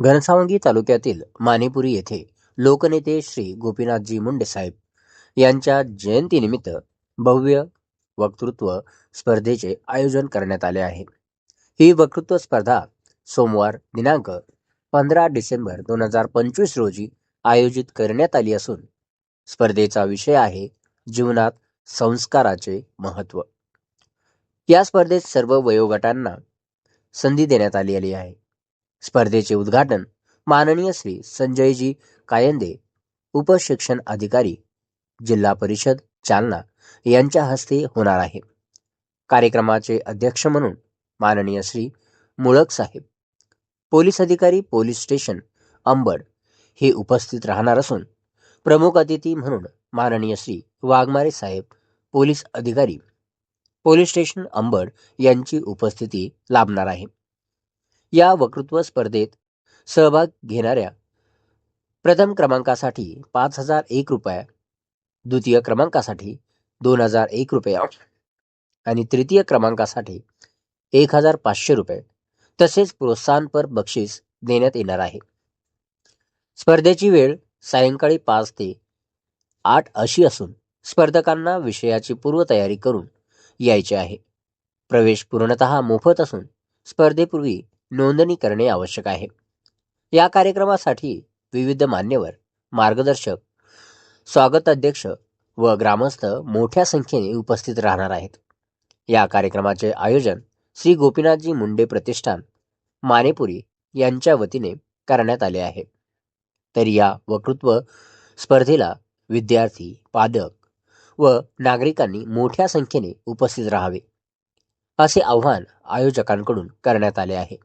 घनसावंगी तालुक्यातील मानेपुरी येथे लोकनेते श्री गोपीनाथजी मुंडे साहेब यांच्या जयंतीनिमित्त भव्य वक्तृत्व स्पर्धेचे आयोजन करण्यात आले आहे. ही वक्तृत्व स्पर्धा सोमवार दिनांक पंधरा डिसेंबर दोन हजार पंचवीस रोजी आयोजित करण्यात आली असून स्पर्धेचा विषय आहे जीवनात संस्काराचे महत्त्व. या स्पर्धेत सर्व वयोगटांना संधी देण्यात आलेली आहे. स्पर्धेचे उद्घाटन माननीय श्री संजयजी कायंदे उपशिक्षण अधिकारी जिल्हा परिषद जालना यांच्या हस्ते होणार आहे. कार्यक्रमाचे अध्यक्ष म्हणून माननीय श्री मुळक साहेब पोलीस अधिकारी पोलीस स्टेशन अंबड हे उपस्थित राहणार असून प्रमुख अतिथी म्हणून माननीय श्री वाघमारे साहेब पोलीस अधिकारी पोलीस स्टेशन अंबड यांची उपस्थिती लाभणार आहे. या वक्तृत्व स्पर्धेत सहभाग घेणाऱ्या प्रथम क्रमांकासाठी पाच हजार एक रुपया द्वितीय क्रमांकासाठी दोन हजार एक रुपया आणि तृतीय क्रमांकासाठी एक हजार पाचशे रुपये. तसेच प्रोत्साहनपर बक्षीस देण्यात येणार आहे. स्पर्धेची वेळ सायंकाळी पाच ते आठ अशी असून स्पर्धकांना विषयाची पूर्वतयारी करून यायचे आहे. प्रवेश पूर्णतः मोफत असून स्पर्धेपूर्वी नोंदणी करणे आवश्यक आहे. या कार्यक्रमासाठी विविध मान्यवर मार्गदर्शक स्वागत अध्यक्ष व ग्रामस्थ मोठ्या संख्येने उपस्थित राहणार आहेत. या कार्यक्रमाचे आयोजन श्री गोपीनाथजी मुंडे प्रतिष्ठान मानेपुरी यांच्या वतीने करण्यात आले आहे. तर या वक्तृत्व स्पर्धेला विद्यार्थी पालक व नागरिकांनी मोठ्या संख्येने उपस्थित राहावे असे आव्हान आयोजकांकडून करण्यात आले आहे.